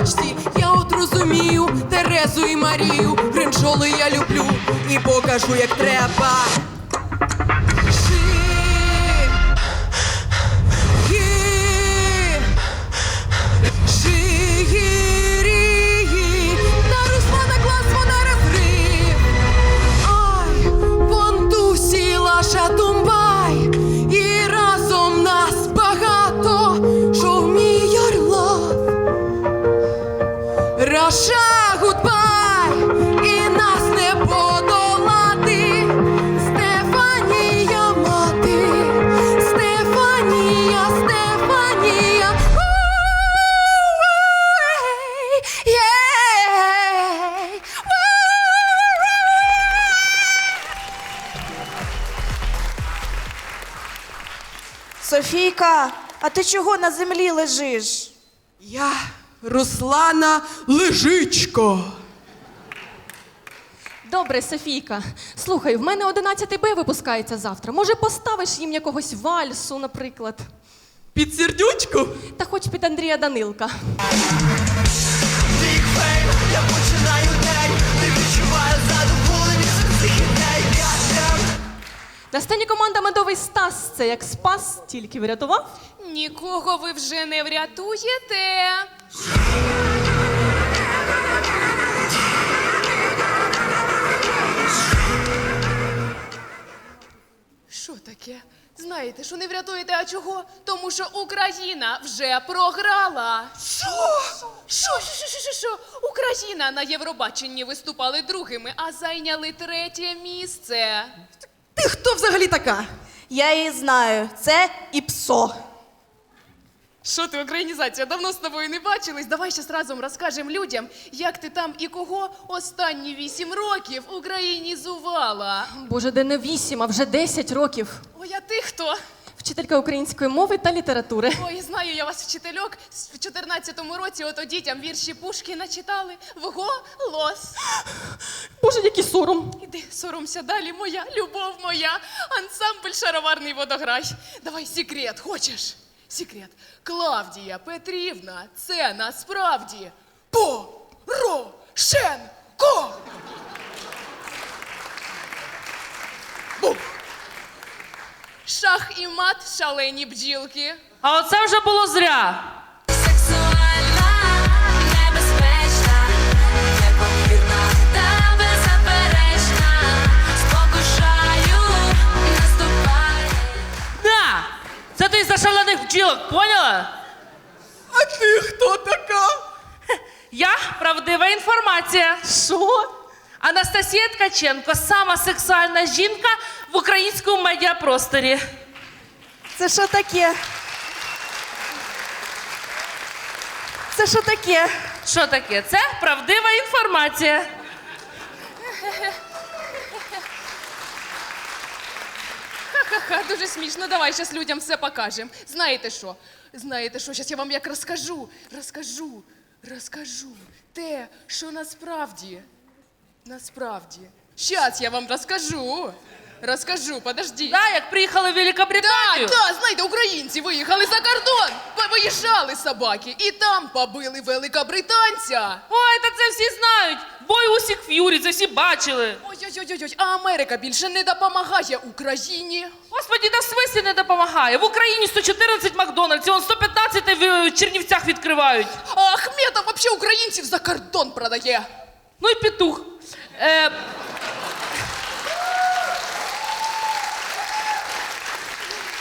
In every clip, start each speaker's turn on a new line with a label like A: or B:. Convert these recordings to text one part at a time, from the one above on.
A: людина. Я от розумію Терезу і Марію. Гринчоли я люблю і покажу, як треба. Жи-
B: Софійка, а ти чого на землі лежиш?
A: Я Руслана Лежичко.
C: Добре, Софійка. Слухай, в мене 11 Б випускається завтра. Може, поставиш їм якогось вальсу, наприклад.
A: Під сердючку?
C: Та хоч під Андрія Данилка. На сцені команда Медовий Стас. Це як спас, тільки врятував.
D: Нікого ви вже не врятуєте. Що таке? Знаєте, що не врятуєте, а чого? Тому що Україна вже програла. Що? Що, що, що, що, що? Україна на Євробаченні виступали другими, а зайняли третє місце.
A: Ти хто взагалі така?
B: Я її знаю. Це ІПСО.
D: Що ти, українізація? Давно з тобою не бачились. Давай щас разом розкажемо людям, як ти там і кого останні вісім років українізувала.
C: Боже, де не вісім, а вже 10 років.
D: Ой, а ти хто?
C: Вчителька української мови та літератури.
D: Ой, знаю я вас вчительок. В 14-му році ото дітям вірші Пушкіна читали. Вголос.
C: Боже, який сором.
D: Іди, соромся далі, моя любов моя. Ансамбль шароварний водограй. Давай секрет, хочеш? Секрет. Клавдія Петрівна, це насправді Порошенко. Бух. Шах і мат, шалені бджілки.
E: А оце вже було зря.
F: Сексуальна, небезпечна, непомірна та беззаперечна, спокушаю, наступає.
E: На! Це ти за шалених бджілок, поняла?
A: А ти хто така?
E: Я правдива інформація.
C: Що?
E: Анастасія Ткаченко, сама сексуальна жінка в українському медіапросторі.
B: Це що таке? Це що таке?
E: Що таке? Це правдива інформація.
D: Ха-ха, дуже смішно. Давай зараз людям все покажемо. Знаєте що? Знаєте що? Зараз я вам як розкажу. Розкажу, розкажу те, що насправді. Насправді. Щас я вам розкажу. Розкажу, подожди.
E: Да, як приїхали в
D: Да,
E: Великобританію.
D: да, знаєте, українці виїхали за кордон, По- виїжджали собаки, і там побили великобританця.
E: Ой, та це всі знають. Бой Усік Ф'юрі, це всі бачили.
D: Ой-ой-ой, а Америка більше не допомагає Україні.
E: Господі, та в смислі не допомагає. В Україні 114 Макдональдсів, он 115 в е, Чернівцях відкривають.
D: А Ахметов вообще українців за кордон продає.
E: Ну і петух. Е...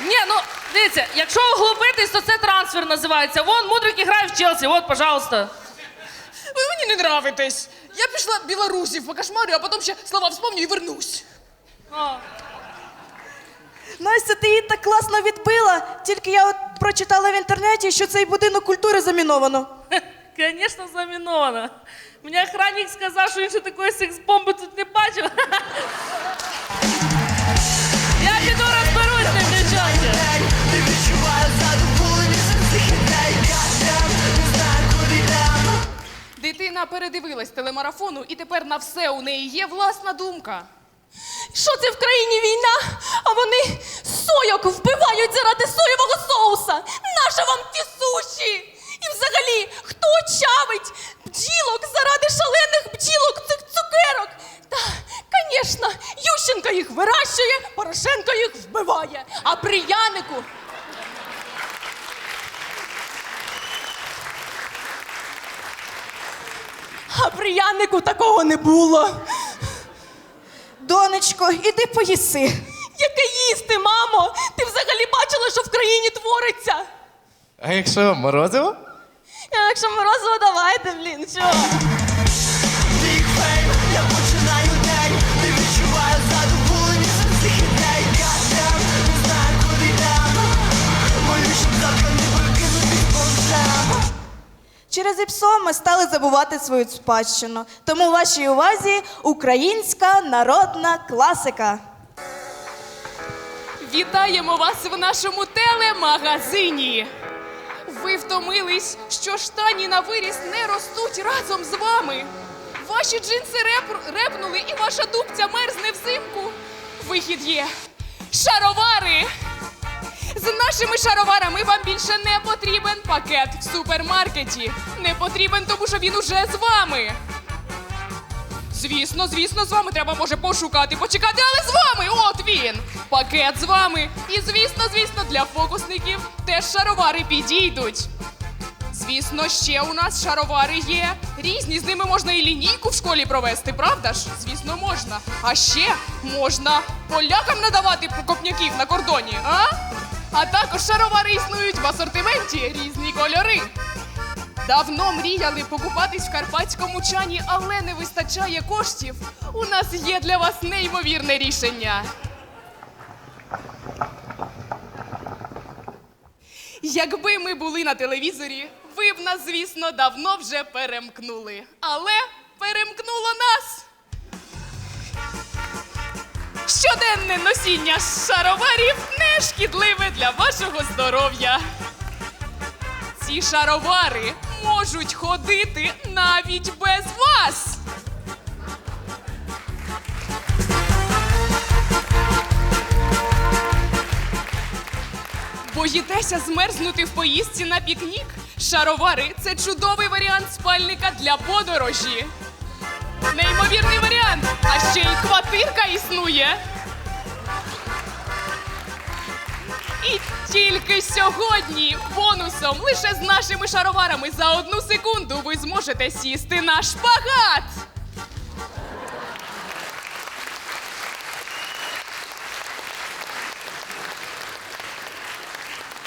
E: Ні, ну дивіться, якщо углубитись, то це трансфер називається. Вон мудрик грає в Челсі, от, пожалуйста.
D: Ви мені не нравитесь. Я пішла білорусів по кошмарю, а потім ще слова вспомню і вернусь.
E: А.
B: Настя, ти її так класно відбила. Тільки я от прочитала в інтернеті, що цей будинок культури заміновано.
E: Звісно, заміновано. Мені охранник сказав, що він ще такої секс-бомби тут не бачив. Я піду розберусь ним, дівчатки.
D: Дитина передивилась телемарафону, і тепер на все у неї є власна думка.
C: Що це в країні війна? А вони сойок вбивають заради соєвого Нащо вам ті суші? Їх вбиває. А при Янику А при Янику такого не було.
B: Донечко, іди поїси.
C: Яке їсти, мамо? Ти взагалі бачила, що в країні твориться?
G: А якщо морозиво?
C: А Якщо морозиво, давайте, блін, що?
B: Через ІПСО ми стали забувати свою спадщину. Тому вашій увазі українська народна класика.
D: Вітаємо вас в нашому телемагазині. Ви втомились, що штані на виріс не ростуть разом з вами. Ваші джинси реп... репнули і ваша дубця мерзне взимку. Вихід є. Шаровари! З нашими шароварами вам більше не потрібен пакет в супермаркеті. Не потрібен, тому що він уже з вами. Звісно, звісно, з вами треба може пошукати, почекати, але з вами! От він! Пакет з вами. І звісно, звісно, для фокусників теж шаровари підійдуть. Звісно, ще у нас шаровари є. Різні, з ними можна і лінійку в школі провести, правда ж? Звісно, можна. А ще можна полякам надавати копняків на кордоні, а? А також шаровари існують в асортименті різні кольори. Давно мріяли покупатись в карпатському чані, але не вистачає коштів. У нас є для вас неймовірне рішення. Якби ми були на телевізорі, ви б нас, звісно, давно вже перемкнули. Але перемкнуло нас. Щоденне носіння шароварів не шкідливе для вашого здоров'я. Ці шаровари можуть ходити навіть без вас. Боїтеся змерзнути в поїздці на пікнік? Шаровари це чудовий варіант спальника для подорожі. Неймовірний варіант! А ще й квартирка існує. І тільки сьогодні бонусом лише з нашими шароварами за одну секунду ви зможете сісти на шпагат.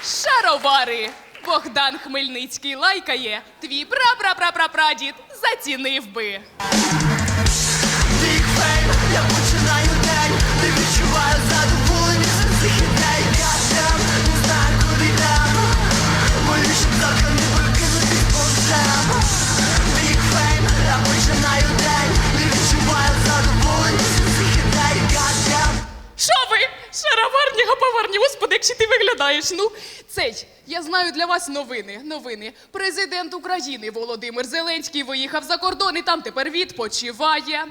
D: Шаровари. Богдан Хмельницький лайкає. Твій пра-пра-пра-пра-прадід зацінив би. Ще ти виглядаєш. Ну, цей, я знаю для вас новини. Новини. Президент України Володимир Зеленський виїхав за кордон і там тепер відпочиває.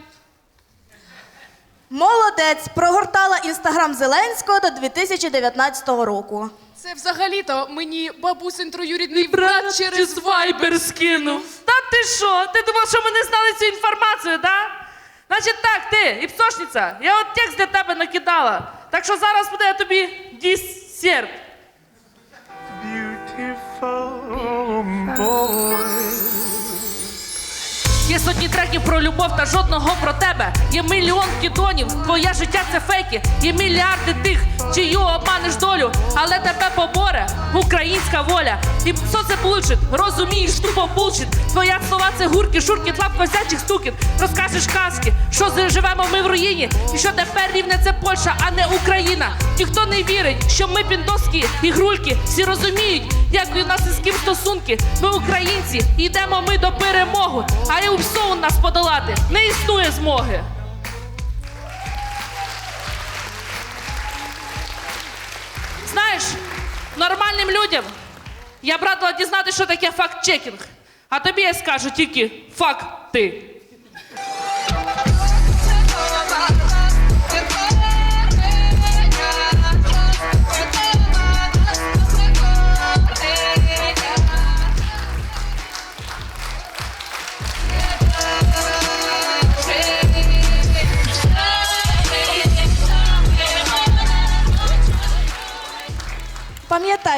B: Молодець прогортала інстаграм Зеленського до 2019 року.
D: Це взагалі-то мені бабусин троюрідний брат через вайбер скинув.
E: Та ти що? Ти думав, що ми не знали цю інформацію, да? Значить так, ти, іпсошниця, я от текст для тебе накидала. Так що зараз буде я тобі десерт. Сотні треків про любов та жодного про тебе. Є мільйон кідонів, твоє життя це фейки. Є мільярди тих, чию обманеш долю, але тебе поборе українська воля. І що це булшит? Розумієш, тупо булшит. Твоя слова це гурки, шурки, тлап козячих стукіт. Розкажеш казки, що живемо ми в руїні, і що тепер рівне це Польща, а не Україна. Ніхто не вірить, що ми піндоски, ігрульки, всі розуміють, як у нас із ким стосунки. Ми українці, йдемо ми до перемоги, а і у нас подолати не існує змоги. Знаєш, нормальним людям я б радила дізнатися, що таке факт-чекінг. А тобі я скажу тільки факти.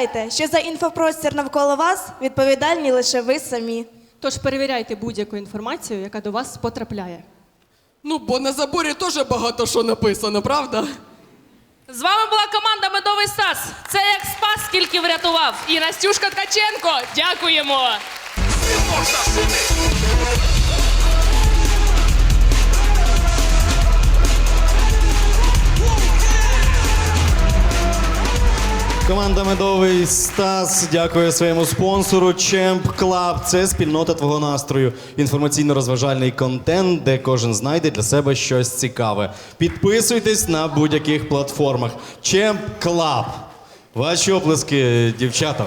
B: Пам'ятайте, що за інфопростір навколо вас відповідальні лише ви самі.
C: Тож перевіряйте будь-яку інформацію, яка до вас потрапляє.
A: Ну, бо на заборі теж багато що написано, правда?
E: З вами була команда Медовий Стас. Це як спас, скільки врятував.
D: І Настюшка Ткаченко, дякуємо!
H: Команда Медовий Стас дякує своєму спонсору Чемп Клаб. Це спільнота твого настрою. Інформаційно-розважальний контент, де кожен знайде для себе щось цікаве. Підписуйтесь на будь-яких платформах. Чемп Клаб. Ваші оплески дівчатам.